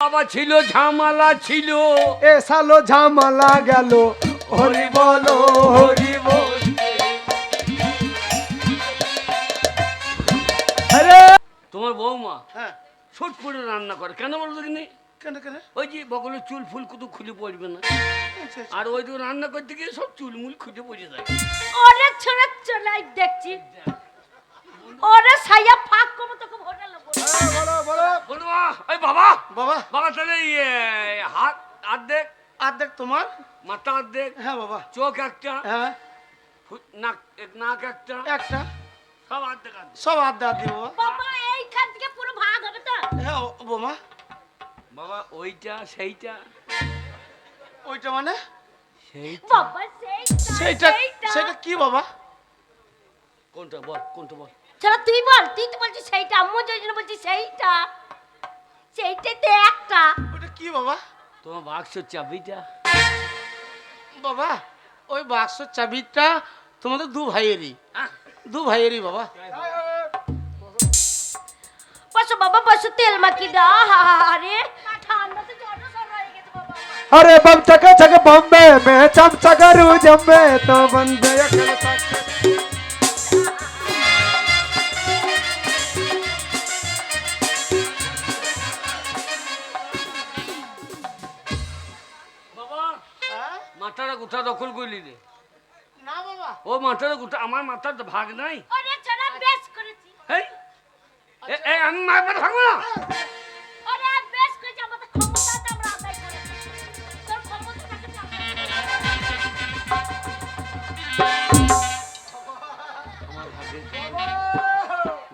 বাবা ছিল ঝামালা ছিল। এ সালো ঝামালা গেল। হরি বলো হরি বল। আরে! তোমার বৌমা হ্যাঁ। ছোট করে রান্না করে। কেন বলতো কিনি কেন কেন? ওই যে বগলের চুল ফুল কত খুলে পড়বে না? আচ্ছা, আচ্ছা। আর ওই তো রান্না করতে গিয়ে সব চুল মুল খুঁজে পড়ে যায়। ওরে ছেড়ে চলাই দেখছি। ওরে সাইয়া ফাঁক করব তোকে ভোটা লোক হ্যাঁ, বলো বলো। বলো এই বাবা। বাবা। বাবা তাহলে হাত অর্ধেক। অর্ধেক তোমার? মাথা অর্ধেক। হ্যাঁ বাবা। চোখ একটা। হ্যাঁ। নাক নাক একটা। একটা। সব অর্ধেক অর্ধেক। সব আড্ডা দিই বাবা। বাবা এইখান থেকে পুরো ভাগ হবে তো। হ্যাঁ বোমা। বাবা ওইটা সেইটা। ওইটা মানে? সেইটা। সেইটা সেইটা সেটা কি বাবা? কোনটা বল কোনটা বল? চলো তুই বল তুই তো বলছিস সেইটা আম্মু যে জন্য বলছিস সেইটা সেইটাতে একটা ওইটা কি বাবা তোমার বাক্স চাবিটা বাবা ওই বাক্স চাবিটা তোমাদের দু ভাইয়েরই হ্যাঁ? দু ভাইয়েরই বাবা বসো বাবা বসো তেল মাখি দাও আরে ঠান্ডাতে জ্বর সর হয়ে গেছে বাবা अरे बम चका चक बॉम्बे में चम चकरू जम्बे तो बंदे अकल तक মাথাটা গোটা দখল করলি রে না বাবা। ও মাথাটা গোটা আমার মাথার তো ভাগ নাই। ওরে ছাড়া বেশ করেছি এই এ- এ, আমি না? ওরে বেশ করেছি আমাদের ক্ষমতাটা আমরা আদায় করেছি তোর ক্ষমতাটাকে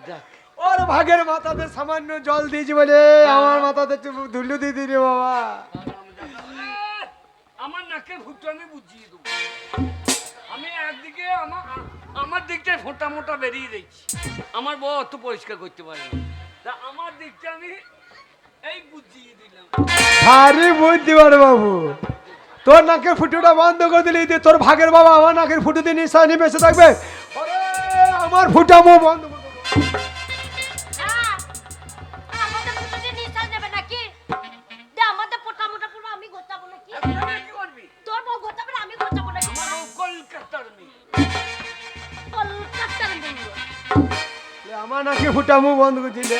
দেখ ওর ভাগের মাথাতে সামান্য জল দিয়েছি বলে আমার মাথাতে একটু ধুলু দিয়ে দিলি বাবা। ফুটো আমি বুঝিয়ে দেবো। আমি একদিকে আমার আমার দিকটায় ফোঁটা মোটা বেরিয়ে দিচ্ছি আমার বউ অত পরিষ্কার করতে পারে না। তা আমার দিকটা আমি এই বুঝিয়ে দিলাম। ভারী বুদ্ধি বড় বাবু, তোর নাকের ফুটোটা বন্ধ করে দিলি তোর ভাগের বাবা আমার নাকের ফুটো দিয়ে নিশানি বেঁচে থাকবে। আমার ফুটা মুখ বন্ধ আমার নাকি ফুটা মুখ বন্ধ করে দিলে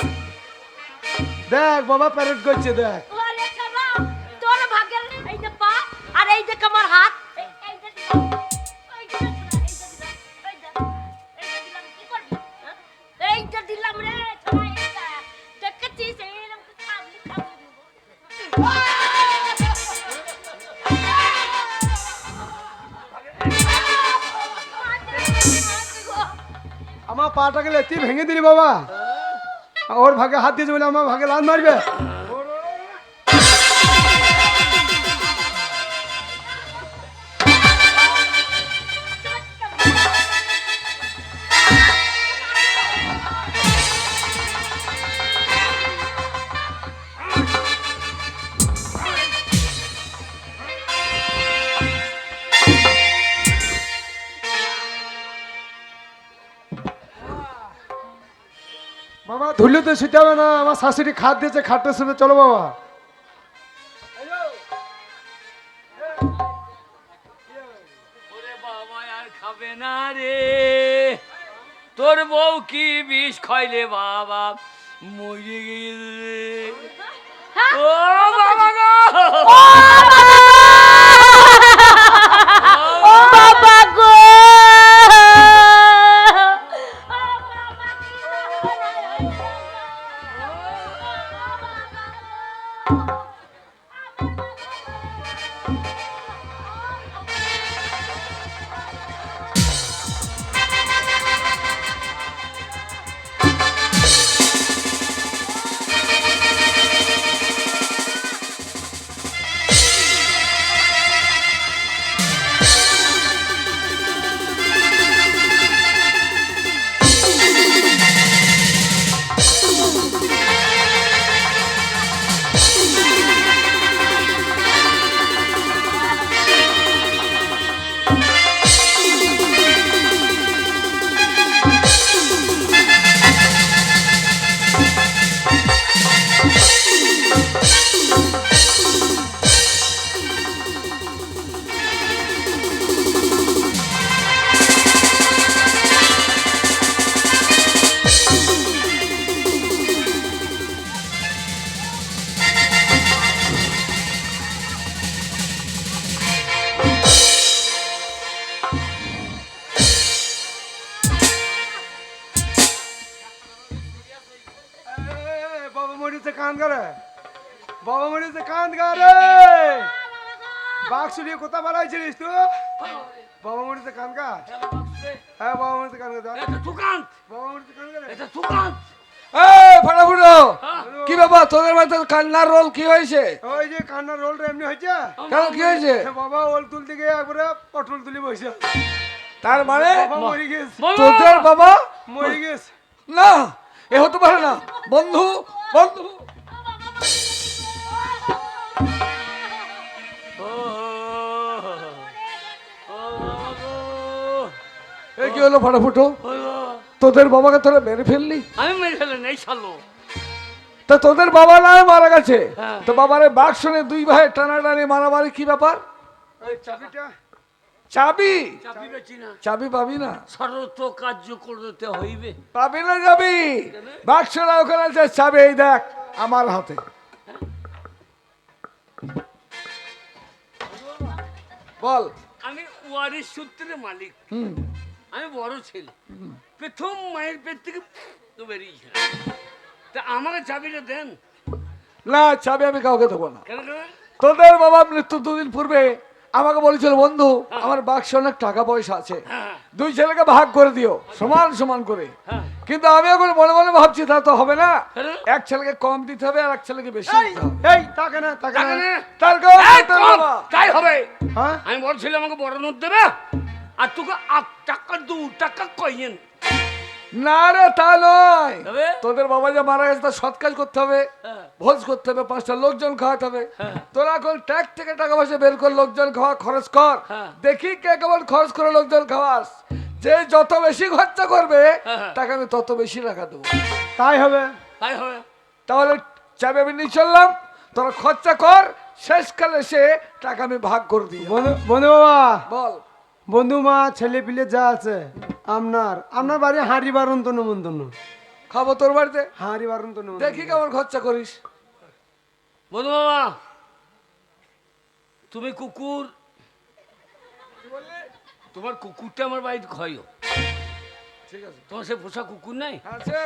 দেখ বাবা প্যারেড করছে দেখ ভেঙে দিলি বাবা। ওর ভাগে হাত দিয়েছে বলে আমার ভাগে লাল মারবে। বাবা ধুলিতে শুটাবে না আমার শাশুড়ি খাট দিয়েছে খাটের সাথে চলো বাবা। বাবা আর খাবে না রে। তোর বউ কি বিষ খাইলে বাবা? মরে গেলে ও বাবা গো! あっ! হ্যাঁ বাবা মরেছে কান গা এটা সুকান্ত বাবা মরেছে কান গারে এটা সুকান্ত এই ফাটাফুটো হ্যাঁ? কি তোদের কান্নার রোল কি হয়েছে? ওই যে কান্নার রোলটা এমনি হয়েছে? কেন কি হয়েছে? বাবা ওল তুলতে গিয়ে একবারে পটল তুলি বসে। তার মানে? বাবা মরে গেছে। তোদের বাবা? মরে গেছে। না এ হতে পারে না। বন্ধু বন্ধু। হলো ফাটাফুটো? তোদের বাবাকে তোরা মেরে ফেললি? আমি মেরে ফেলেন এই তা তোদের বাবা নয় মারা গেছে। হ্যাঁ। তো বাবারে বাঘ শুনে দুই ভাই টানাটানি মারামারি কি ব্যাপার? চাবি চাবি? চাবি বেচি না। চাবি পাবি না? কার্য করতে হইবে। পাবি না যাবি ওখানে আছে চাবি এই দেখ আমার হাতে। বল। আমি সূত্রে মালিক। হুম। আমি বড় ছেলে। প্রথম মায়ের পেট থেকে তো বেরিয়েছিলাম। তা আমাকে চাবিটা দেন। না চাবি আমি কাউকে দেবো না। তোদের বাবা মৃত্যু দুদিন পূর্বে আমাকে বলেছিল বন্ধু আমার বাক্সে অনেক টাকা পয়সা আছে। হ্যাঁ দুই ছেলেকে ভাগ করে দিও সমান সমান করে। হ্যাঁ। কিন্তু আমি এখন মনে মনে ভাবছি তা তো হবে না। এক ছেলেকে কম দিতে হবে আর এক ছেলেকে বেশি এই দিতে হবে। এই তাকে না তাকে না। তার। তাই হবে। হ্যাঁ? আমি বড় ছেলে আমাকে বড় নোট দেবে? আর তোকে আট টাকা দু টাকা কইন না রে তা নয়। তোদের বাবা যে মারা গেছে তার সৎ কাজ করতে হবে। হ্যাঁ। ভোজ করতে হবে পাঁচটা লোকজন খাওয়াতে হবে। হ্যাঁ। তোরা এখন ট্যাক্স থেকে টাকা পয়সা বের কর লোকজন খাওয়া খরচ কর। হ্যাঁ। দেখি কে কেমন খরচ করে লোকজন খাওয়াস। যে যত বেশি খরচা করবে। টাকা আমি তত বেশি টাকা দেবো। তাই হবে? তাই হবে। তাহলে চাবি আমি নিয়ে চললাম। তোরা খরচা কর শেষকালে সে টাকা আমি ভাগ করে দিই। বন্ধু বাবা। বল। বন্ধু মা ছেলে পিলে যা আছে আপনার আপনার বাড়ি হাঁড়ি বারণ তো নমন্তন্ন। খাব তোর বাড়িতে? হাঁড়ি বারণ তো দেখি কেমন খরচা করিস। বন্ধু বাবা তুমি কুকুর তোমার কুকুরটা আমার বাড়িতে খাইও ঠিক আছে। তোমার সে পোষা কুকুর নাই? আছে।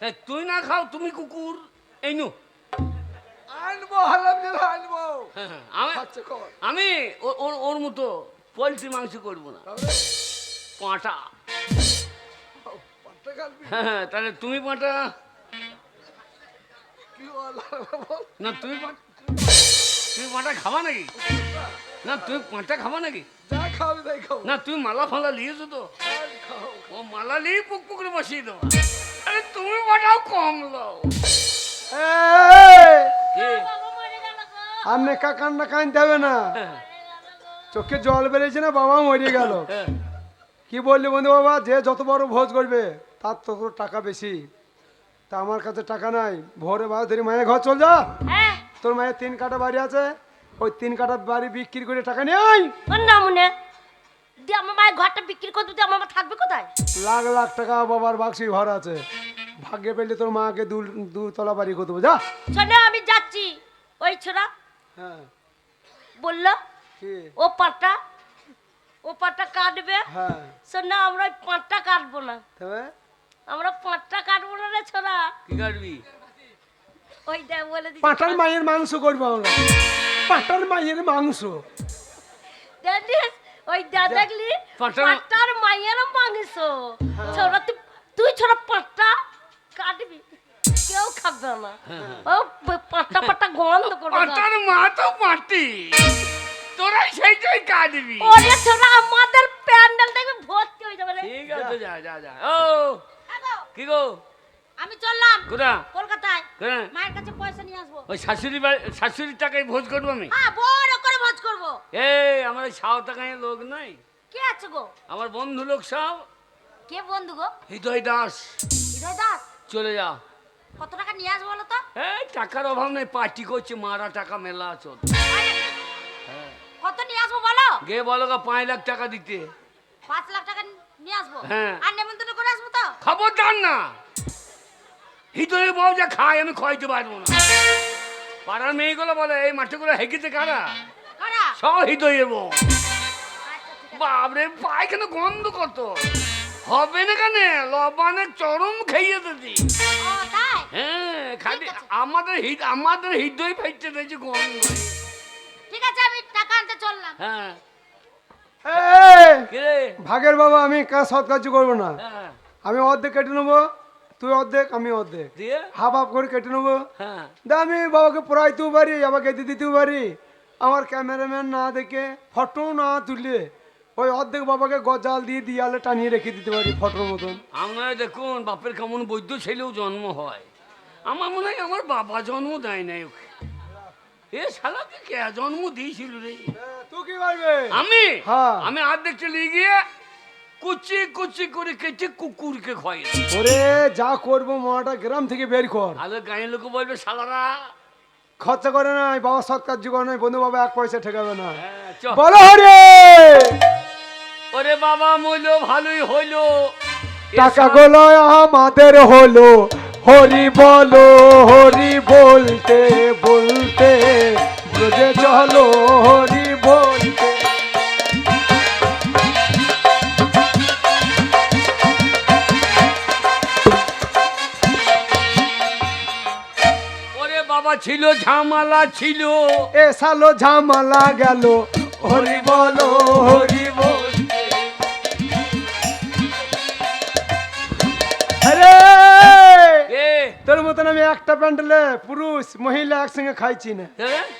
তাই তুই না খাও তুমি কুকুর। এই নু। আনব আনব। হ্যাঁ, হ্যাঁ, আমি ওর ওর মতো পোলট্রি মাংস করব না। পাঁটা। হ্যাঁ হ্যাঁ, তাহলে তুমি পাঁটা। না তুমি তুমি পাঁটা খাবা নাকি? না তুমি পাঁটা খাবা নাকি? না তুমি মালা ফালা নিয়েছো তো? খাও। ও মালা নিয়ে পুক পুকুরে বসিয়ে দাও আরে তুমি পাঠাও কম লাও। আর নেকা কান্না কানতে হবে না। হ্যাঁ, চোখে জল বেরিয়েছে না বাবা মরে গেল। হ্যাঁ। কি বললি বন্ধু বাবা? যে যত বড় ভোজ করবে তার তত টাকা বেশি। তা আমার কাছে টাকা নাই। ভোরে বাবা ধরে মায়ের ঘর চল যা। হ্যাঁ। তোর মায়ের তিন কাটা বাড়ি আছে। ওই তিন কাটা বাড়ি বিক্রি করে টাকা নিয়ে আয়। না মনে? দিয়ে আমার মায়ের ঘরটা বিক্রি করে দিতে আমার মা থাকবে কোথায়? লাখ লাখ টাকা বাবার বাক্সি ঘর আছে। ভাগ্যে পেলে তোর মাকে দু দুতলা বাড়ি করে দেবো যা। শোনো আমি যাচ্ছি। ওই ছোড়া হ্যাঁ। বলল ও পাটা ও পাটা কাটবে। হ্যাঁ। না আমরা পাটটা কাটবো না। আমরা পাটটা কাটবো না রে ছোড়া। কি কাটবি? ওইটা বলে দিচ্ছি পাটার মায়ের মাংস করব আমরা। পাটার মায়ের মাংস। জানিস ওই দাদাগলি দেখলি? কাটবি আমাদের প্যান্ডেল দেখবে ভর্তি হয়ে যাবে রে। ঠিক আছে যা। যা যা ও কি গো? আমি চললাম। কোথা কলকাতায়। কোথা মায়ের কাছে পয়সা নিয়ে আসব। ওই শাশুড়ি শাশুড়ির টাকায় ভোজ করব আমি? হ্যাঁ বড় করে ভোজ করব। এই আমার ওই সাও টাকায় লোক নাই। কে আছে গো? আমার বন্ধু লোক সব। কে বন্ধু গো? হৃদয় দাস। হৃদয় দাস? চলে যা। কত টাকা নিয়ে আসব বলো তো? এই টাকার অভাব নেই পার্টি করছে মারা টাকা মেলা আছে ওর। কত নিয়ে আসব বলো? গে বলো গা পাঁচ লাখ টাকা দিতে। পাঁচ লাখ টাকা নিয়ে আসব? হ্যাঁ। আর নেমন্তন্ন করে আসব তো? খবরদার না। হৃদয়ের বউ যা খায় আমি খাইতে পারব না। পাড়ার মেয়েগুলো বলে এই মাঠগুলো হেঁকেছে কারা? কারা? সব হৃদয়ের বউ। আচ্ছা। বাবরে পায়খানা গন্ধ কত? হবে না কেন? লবানে চরম খাইয়ে দিদি ও তাই? হ্যাঁ খালি আমাদের আমাদের হৃদয় ফাইটতে রয়েছে গন্ধ। ঠিক আছে আমি আনতে চললাম। হ্যাঁ। ভাগের বাবা আমি কাজ সৎ কাজ করব না? হ্যাঁ। আমি অর্ধেক কেটে নেব তুই অর্ধেক আমি অর্ধেক। হাফ হাফ করে কেটে নেব। হ্যাঁ। আমি বাবাকে পড়াইতেও পারি আমাকে দিতে দিতেও পারি। আমার ক্যামেরাম্যান না দেখে ফটো না তুলে ওই অর্ধেক বাবাকে গজাল দিয়ে দিয়ালে টানিয়ে রেখে দিতে পারি ফটোর মতন। আমরা দেখুন বাপের কেমন বৈদ্য ছেলেও জন্ম হয়। আমার মনে হয় আমার বাবা জন্ম দেয় নাই ওকে। এ শালাকে কে জন্ম দিয়েছিল রে? তুই কি পারবে আমি? হ্যাঁ। আমি অর্ধেক চলে গিয়ে কুচি কুচি করে কেটে কুকুরকে খাই ওরে যা করব মাটা গ্রাম থেকে বের কর। আলো গাঁয়ের লোক বলবে শালারা! খরচা করে নাই বাবা সৎ কাজ করে নাই বন্ধু বাবা এক পয়সা ঠেকাবে না। হ্যাঁ, বলো হরে! ওরে বাবা মইলো ভালোই হইল। টাকা গুলো আমাদের হলো। হরি বলো হরি বলতে বলতে ব্রজে চলো হরি বলতে। ওরে বাবা ছিল ঝামালা ছিল। এ সালো ঝামালা গেল। হরি বলো হরি বলতে তোর মতন আমি একটা প্যান্ডেলে পুরুষ মহিলা একসঙ্গে খাইছি না।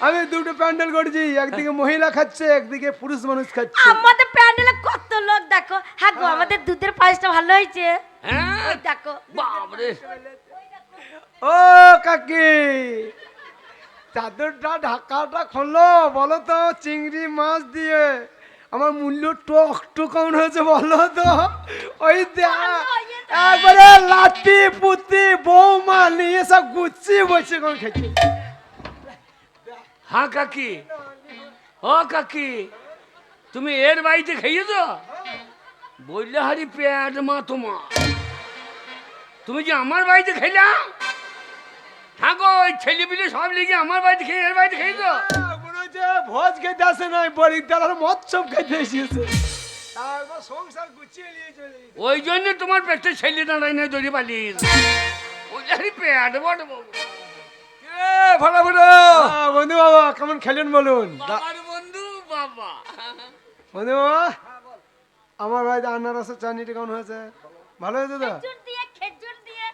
আমি দুটো প্যান্ডেল করছি একদিকে মহিলা খাচ্ছে একদিকে পুরুষ মানুষ খাচ্ছে। আমাদের প্যান্ডেলে কত লোক দেখো। হ্যাঁ গো আমাদের দুধের পায়েসটা ভালো হয়েছে। হ্যাঁ? ওই দেখো। বাপরে। ও কাকি! চাদরটা ঢাকাটা খোলো বলো তো চিংড়ি মাছ দিয়ে। আমার মূল্য টক টু কেমন হয়েছে বলো তো? ওই দেখ একবারে লাতি পুতি বৌমা নিয়ে সব গুচ্ছি বসে কোন খেয়েছে হ্যাঁ কাকি। ও কাকি তুমি এর বাড়িতে খেয়েছ? বললে হারি পেট মা তোমার। তুমি যে আমার বাড়িতে খেলা? হ্যাঁ গো ওই ছেলে পিলে সব লিখে আমার বাড়িতে খেয়ে এর বাড়িতে খেয়েছ? হচ্ছে ভোজ খেতে আসে নাই বড়ি দালার মৎসব খেতে এসেছে। সংসার গুছিয়ে নিয়ে চলে ওই জন্য তোমার পেটে ছেলে দাঁড়াই না দড়ি পালিয়ে হারি পেট বড় বন্ধু বাবা কেমন খেলেন বলুন? বন্ধু বাবা। বন্ধু বাবা আমার বাড়িতে আনারসের চাটনিটা কেমন হয়েছে? ভালো হয়েছে তো? খেজুর দিয়ে খেজুর দিয়ে।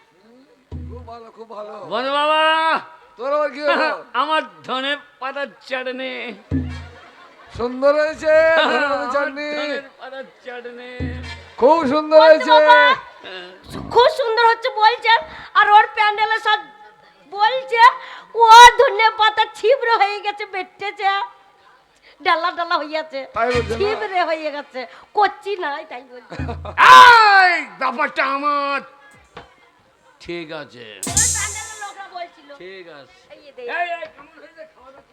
খুব ভালো খুব ভালো। বন্ধু বাবা তোর আবার কি হলো? আমার ধনে পাতার চাটনি। সুন্দর হয়েছে চাটনি। পাতার চাটনি। খুব সুন্দর হয়েছে। খুব সুন্দর হচ্ছে বলছেন আর ওর প্যান্ডেলে সব বলছে ও ধনে পাতা ছিবড়ে হয়ে গেছে বেটেছে। ডালা ডালা হইয়াছে তাই বলছে না? ছিবড়ে হয়ে গেছে। করছি নাই তাই বলছি। এই ব্যাপারটা আমার। ঠিক আছে। ঠিক আছে। এই এই, কেমন হয়েছে? খাওয়া দাওয়া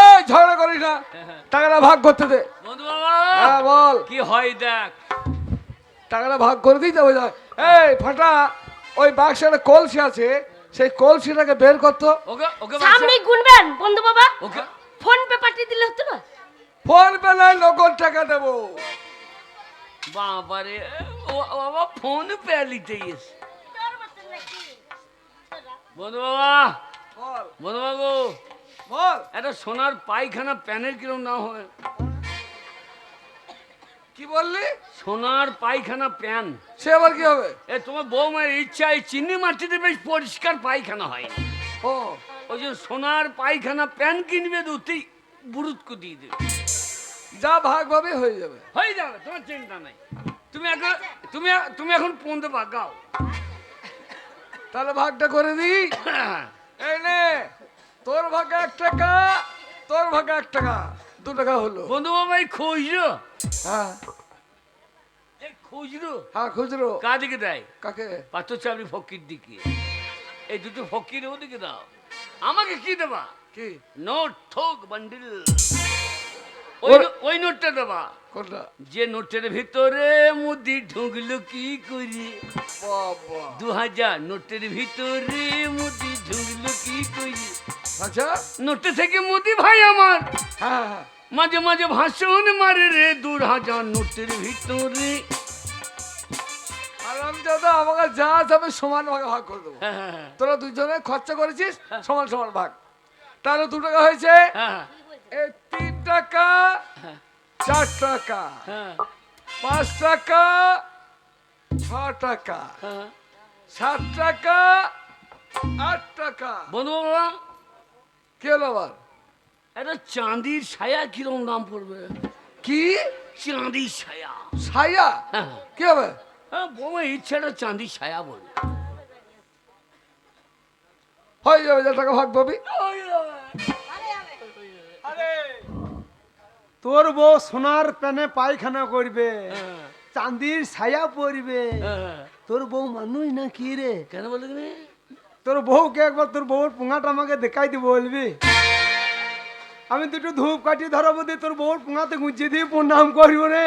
আর ঝগড়া করিস না। টাকাটা ভাগ করতে দে। বন্ধু বাবা হ্যাঁ বল। কি হয় দেখ। টাকাটা ভাগ করে দিই যাবে এই ফাটা ওই বাক্সে একটা কলসি আছে সেই কলসিটাকে বের করতো ওকে ওকে সামনে গুনবেন বন্ধু বাবা। ওকে। ফোন পে পাঠিয়ে দিলে হতো না? ফোন পে নয় নগদ টাকা দেবো। বাবারে বাবা ফোন পে লিতে গেছে বন্ধু বাবা বন্ধু বাবু বল। একটা সোনার পায়খানা প্যানের কিরম না হয় কি বললি? সোনার পায়খানা প্যান। সে আবার কি হবে? এ তোমার বৌমার ইচ্ছা এই চিনি মাটিতে বেশ পরিষ্কার পায়খানা হয়। ও। ওই যে সোনার পায়খানা প্যান কিনবে দুটি বুরুতকু দিয়ে দেবে। যা ভাগ ভাবে হয়ে যাবে। হয়ে যাবে তোমার চিন্তা নাই। তুমি এখন তুমি তুমি এখন পৌঁতে গাও তাহলে ভাগটা করে দিই। এই নে তোর ভাগে এক টাকা তোর ভাগে এক টাকা দু টাকা হলো। বন্ধু বাবা এই খুচরো। হ্যাঁ। খুচরো। হ্যাঁ খুচরো। কাদিকে দেয়? কাকে? পাথর চাবড়ি ফকির দিকে। এই দুটো ফকির ওদিকে দাও। আমাকে কি দেবা? কি? নোট থোক বান্ডিল। ওই নোটটা দেবা। যে নোটের ভিতরে মুদি ঢুকলো কি করি? দু হাজার। নোটের ভিতরে মুদি ঢুকলো কি করি? আচ্ছা। নোটে থেকে মুদি ভাই আমার। হ্যাঁ হ্যাঁ। মাঝে মাঝে ভাষণ মারে রে দু হাজার নোটের ভিতরে। দাদা আমাকে যা আমি সমান ভাগে ভাগ করে দেবো। হ্যাঁ, হ্যাঁ, তোরা দুজনে খরচা করেছিস সমান সমান ভাগ। তাহলে দু টাকা হয়েছে। হ্যাঁ, টাকা চার টাকা হ্যাঁ, পাঁচ টাকা ছ টাকা হ্যাঁ। সাত টাকা আট টাকা। বন্ধু বাবা কি হলো আবার? একটা চাঁদির ছায়া কিরম দাম পড়বে? কি? চাঁদির ছায়া। ছায়া? হ্যাঁ। কি হবে? হ্যাঁ বৌমা ইচ্ছাটা চাঁদির ছায়া বলবে হয়ে যাবে যা টাকা ভাগ পাবি। তোর বউ সোনার প্যানে পায়খানা করবে হ্যাঁ, চাঁদির ছায়া পরবে হ্যাঁ। তোর বউ মানুষ না কি রে? কেন বলে তোর বউকে একবার তোর বউর পোঙাটা আমাকে দেখাই দিব বলবি? আমি দুটো ধূপ কাটি ধরাবো দিয়ে তোর বউর পোঙাতে গুঁজিয়ে দিয়ে প্রণাম করব রে।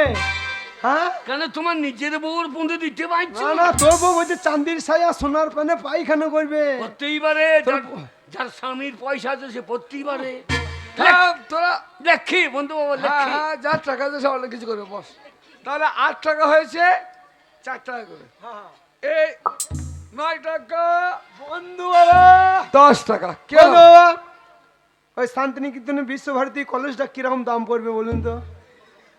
হ্যাঁ? কেন তোমার নিজের বউর বন্ধু দিতে পারছ? না তোর বউ বলছে চাঁদির ছায়া সোনার প্যানে পায়খানা করবে। প্রত্যেই বারে যার- স্বামীর পয়সা আছে সে প্রত্যেই বারে হ্যাঁ, তোরা দেখি বন্ধু বাবা হ্যাঁ হ্যাঁ যা টাকা আছে অনেক কিছু করবে বস। তাহলে আট টাকা হয়েছে চার টাকা করে। এই নয় টাকা বন্ধু বাবা। দশ টাকা কে বন্ধু বাবা। ওই শান্তিনিকেতনে বিশ্বভারতী কলেজটা কীরকম দাম পড়বে বলুন তো?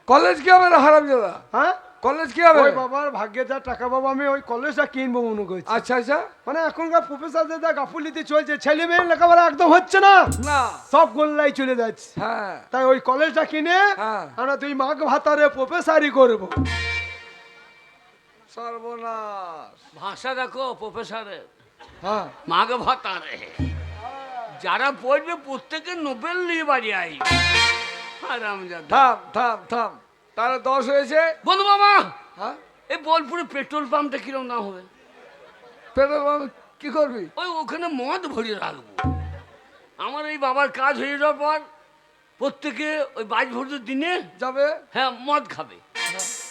কলেজ কি হবে হারাম দাদা হ্যাঁ? কলেজ কি হবে? ওই বাবার ভাগ্যে যা টাকা বাবা আমি ওই কলেজটা কিনবো মনে করছি। আচ্ছা আচ্ছা। মানে এখনকার প্রফেসর যা গাফুলিতে চলছে ছেলে মেয়ের লেখাপড়া একদম হচ্ছে না। না। সব গোল্লাই চলে যাচ্ছে। হ্যাঁ। তাই ওই কলেজটা কিনে হ্যাঁ। আমরা তুই মাঘ ভাতারে প্রফেসারই করব। সর্বনাশ। ভাষা দেখো প্রফেসরের হ্যাঁ। মাঘ ভাতারে। যারা পড়বে প্রত্যেকে নোবেল নিয়ে বাড়ি আই আরাম থাম থাম থাম। তাহলে দশ হয়েছে? বন্ধু বাবা হ্যাঁ? এই বোলপুরে পেট্রোল পাম্পটা কিরম দাম হবে? পেট্রোল পাম্প কি করবি? ওই ওখানে মদ ভরিয়ে রাখব। আমার এই বাবার কাজ হয়ে যাওয়ার পর প্রত্যেকে ওই বাইশ ভোটের দিনে যাবে? হ্যাঁ মদ খাবে।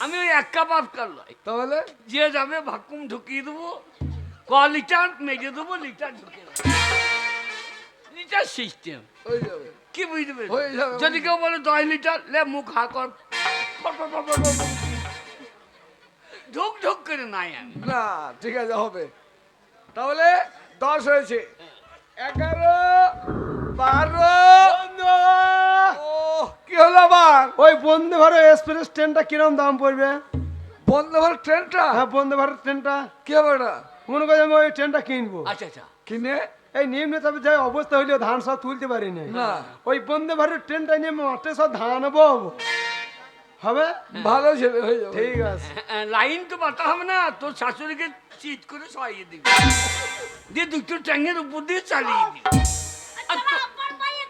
আমি ওই এক কাপ আপ কার লাই তাহলে? যে যাবে ভাকুম ঢুকিয়ে দেবো ক লিটার মেজে দেবো লিটার ঢুকিয়ে দেবো। লিটার সিস্টেম হয়ে যাবে। কি বুঝতে পেরেছি? যদি কেউ বলে দশ লিটার লে মুখ হা কর। ঢুক ঢুক করে নাই আমি। না ঠিক আছে হবে। তাহলে দশ হয়েছে। এগারো বারো। ও কি হলো আবার? ওই বন্দে ভারত এক্সপ্রেস ট্রেনটা কিরম দাম পড়বে? বন্ধ ভারত ট্রেনটা? হ্যাঁ বন্দে ভারত ট্রেনটা। কি হবে ওটা? মনে করি আমি ওই ট্রেনটা কিনবো। আচ্ছা আচ্ছা। কিনে? এই নিম্ন চাপে যে অবস্থা হইলেও ধান সব তুলতে পারি না না। ওই বন্দে ভারত ট্রেনটা নিয়ে মাঠে সব ধান বো হবে? ভালো ছেলে হয়ে যাবে। ঠিক আছে। লাইন তো বাতা হবে না তোর শাশুড়িকে চিট করে সহাইয়ে দিবি। দিয়ে দুটো ট্যাঙ্গের উপর দিয়ে চালিয়ে দিবি। আর তোরা তো- আমার মায়ের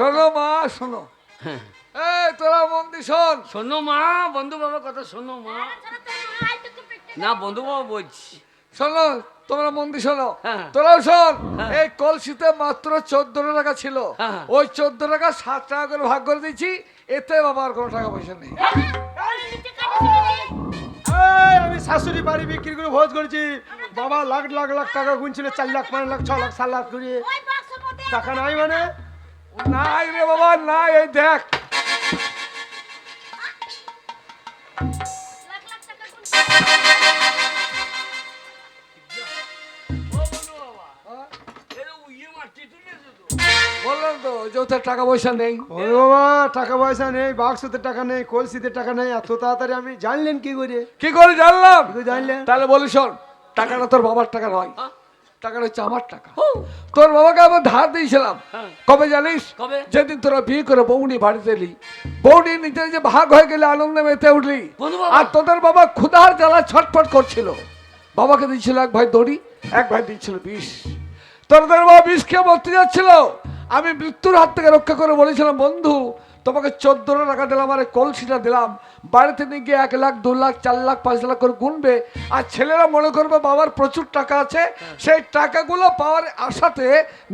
শোনো মা শোনো। এই তোরা মন দি শোন। শোনো মা বন্ধু বাবা কথা শোনো মা? না বন্ধু বাবা বলছি। শোনো তোমরা মন দি শোনো। হ্যাঁ। তোরাও শোন। হ্যাঁ। এই কলসিতে মাত্র চোদ্দ টাকা ছিল। হ্যাঁ। ওই চোদ্দ টাকা সাত টাকা করে ভাগ করে দিচ্ছি এতে বাবা আর কোনো টাকা পয়সা নেই। আমি শাশুড়ি বাড়ি বিক্রি করে ভোজ করেছি। বাবা লাখ লাখ লাখ টাকা গুনছিল চার লাখ পাঁচ লাখ ছ লাখ সাত লাখ করে টাকা নাই মানে? নাই রে বাবা নাই এই দেখ। বললাম তো যে টাকা পয়সা নেই। ও বাবা টাকা পয়সা নেই বাক্সতে টাকা নেই কলসিতে টাকা নেই এত তাড়াতাড়ি আমি জানলেন কি করে? কি করে জানলাম? জানলেন? তাহলে বলি শোন টাকাটা তোর বাবার টাকা নয় হ্যাঁ? টাকাটা হচ্ছে আমার টাকা। তোর বাবাকে আমি ধার দিয়েছিলাম। হ্যাঁ। কবে জানিস? যেদিন তোরা বিয়ে করে বৌনি বাড়িতে এলি বৌনি নিজে যে ভাগ হয়ে গেলে আনন্দে মেতে উঠলি। আর তোদের বাবা ক্ষুধার জ্বালা ছটফট করছিল। বাবাকে দিয়েছিল এক ভাই দড়ি এক ভাই দিয়েছিল বিষ। তোর তোর বাবা বিষ খেয়ে মরতে যাচ্ছিল। আমি মৃত্যুর হাত থেকে রক্ষা করে বলেছিলাম বন্ধু তোমাকে চোদ্দশো টাকা দিলাম আর কলসিটা দিলাম। বাড়িতে নিয়ে গিয়ে এক লাখ দু লাখ চার লাখ পাঁচ লাখ করে গুনবে। আর ছেলেরা মনে করবে বাবার প্রচুর টাকা আছে। সেই টাকাগুলো পাওয়ার আশাতে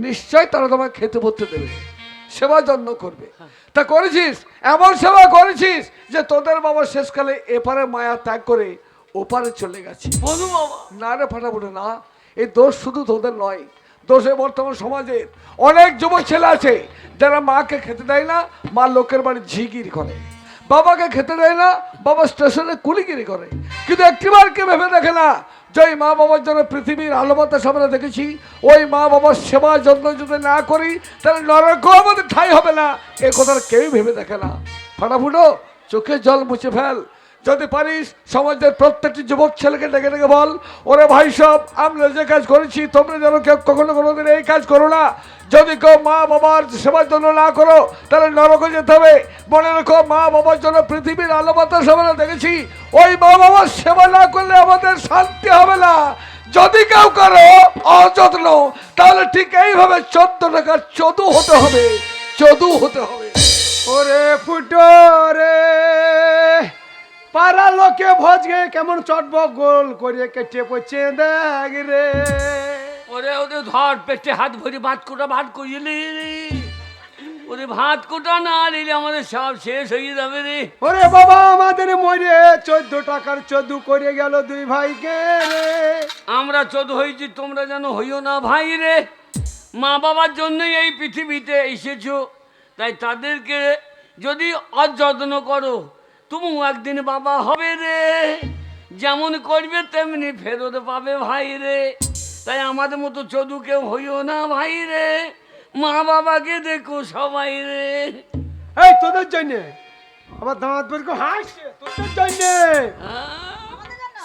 নিশ্চয়ই তারা তোমাকে খেতে পড়তে দেবে। সেবা যত্ন করবে। তা করেছিস? এমন সেবা করেছিস যে তোদের বাবা শেষকালে এপারে মায়া ত্যাগ করে ওপারে চলে গেছে। না রে ফাটাফুটে না। এই দোষ শুধু তোদের নয়। দোষে বর্তমান সমাজের অনেক যুবক ছেলে আছে, যারা মাকে খেতে দেয় না, মা লোকের বাড়ি ঝিগির করে। বাবাকে খেতে দেয় না, বাবা স্টেশনে কুলিগিরি করে। কিন্তু একটিবার কে ভেবে দেখে না, যে ওই মা বাবার জন্য পৃথিবীর আলো বাতাস আমরা দেখেছি, ওই মা বাবার সেবা যত্ন যদি না করি, তাহলে নরকও আমাদের ঠাই হবে না। এ কথাটা কেউই ভেবে দেখে না। ফাটাফুটো, চোখে জল মুছে ফেল। যদি পারিস সমাজের প্রত্যেকটি যুবক ছেলেকে ডেকে ডেকে বল, ওরে ভাই সব আমরা যে কাজ করেছি, তোমরা যেন কেউ কখনো কোনোদিন এই কাজ করো না। যদি কেউ মা বাবার সেবার জন্য না করো, তাহলে নরকে যেতে হবে। মনে রেখো, মা বাবার জন্য পৃথিবীর আলো বাতাস আমরা দেখেছি। ওই মা বাবার সেবা না করলে আমাদের শান্তি হবে না। যদি কেউ করো অযত্ন, তাহলে ঠিক এইভাবে চোদ্দ টাকার চদু হতে হবে, চদু হতে হবে। ওরে ফুটো রে। পাড়া লোকে ভোজ কেমন চটব গোল করে কেটে পচে দেখ রে। ওরে ওরে ধর পেটে হাত ভরে ভাত কোটা ভাত করিয়ে ওরে ভাত কোটা না নিলে আমাদের সব শেষ হয়ে যাবে রে। ওরে বাবা আমাদের মরে চোদ্দ টাকার চোদ্দু করে গেল দুই ভাইকে রে। আমরা চোদ হয়েছি তোমরা যেন হইও না ভাই রে। মা বাবার জন্যই এই পৃথিবীতে এসেছ তাই তাদেরকে যদি অযত্ন করো তুমিও একদিন বাবা হবে রে। যেমন করবে তেমনি ফেরত পাবে ভাই রে। তাই আমাদের মতো চদু কেউ হইও না ভাই রে। মা বাবাকে দেখো সবাই রে। এই তোদের জন্যে। আবার দাঁত বের হাসছে তোদের জন্যে।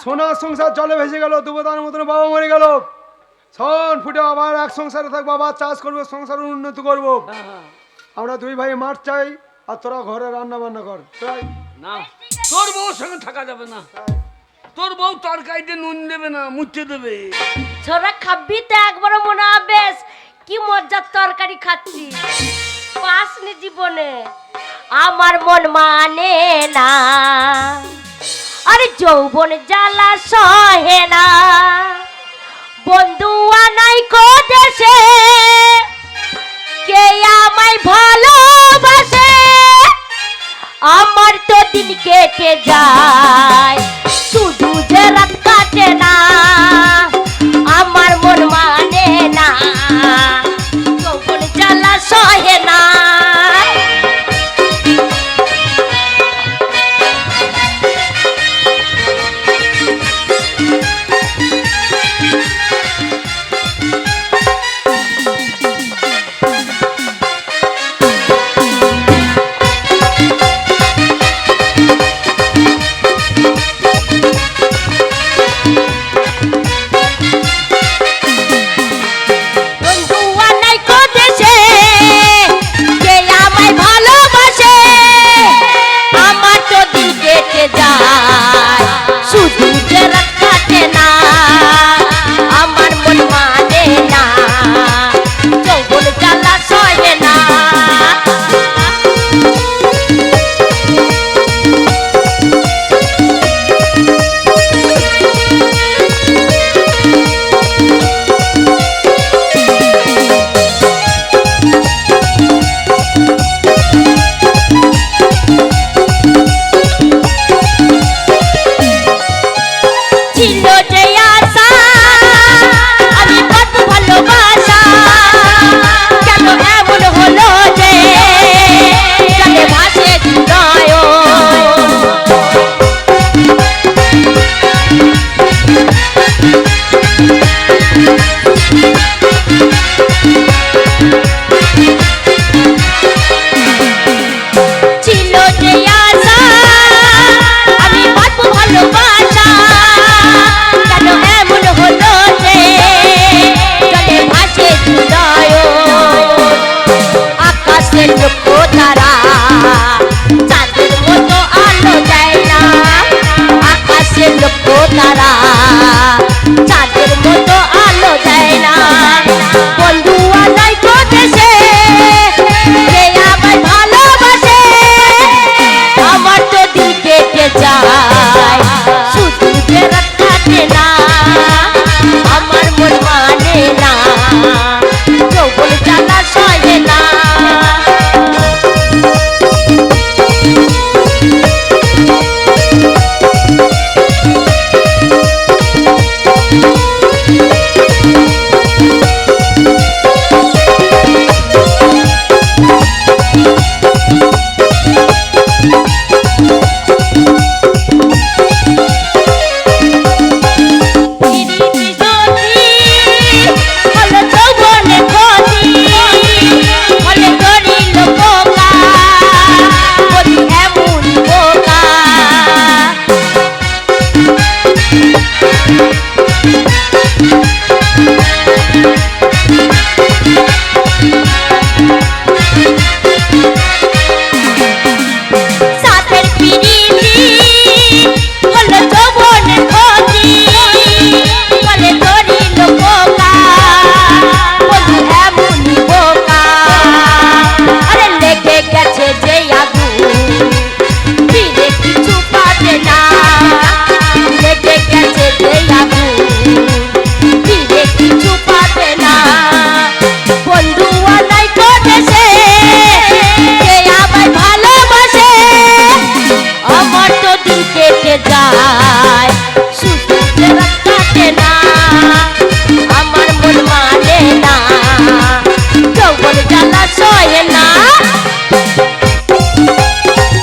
সোনার সংসার জলে ভেসে গেল দুবদার মতন বাবা মরে গেল। শোন ফুটে আবার এক সংসারে থাক বাবা চাষ করবে সংসার উন্নতি করব। আমরা দুই ভাই মাঠ চাই আর তোরা ঘরে রান্না বান্না কর। তাই না। তোর বউর সঙ্গে থাকা যাবে না। তোর বউ তরকারিতে নুন দেবে না মুচ্ছে দেবে। ছোরা খাবি তো একবার মনে হবে কি মজার তরকারি খাচ্ছি। পাসনি জীবনে, আমার মন মানে না। আরে যৌবন জ্বালা সহে না। বন্ধু আনাই কো দেশে কে আমায় ভালোবাসে? আমার তো দিন কেটে যায়, শুধু যে রাত কাটে না, আমার মন মানে না কখন জ্বালা সহে না।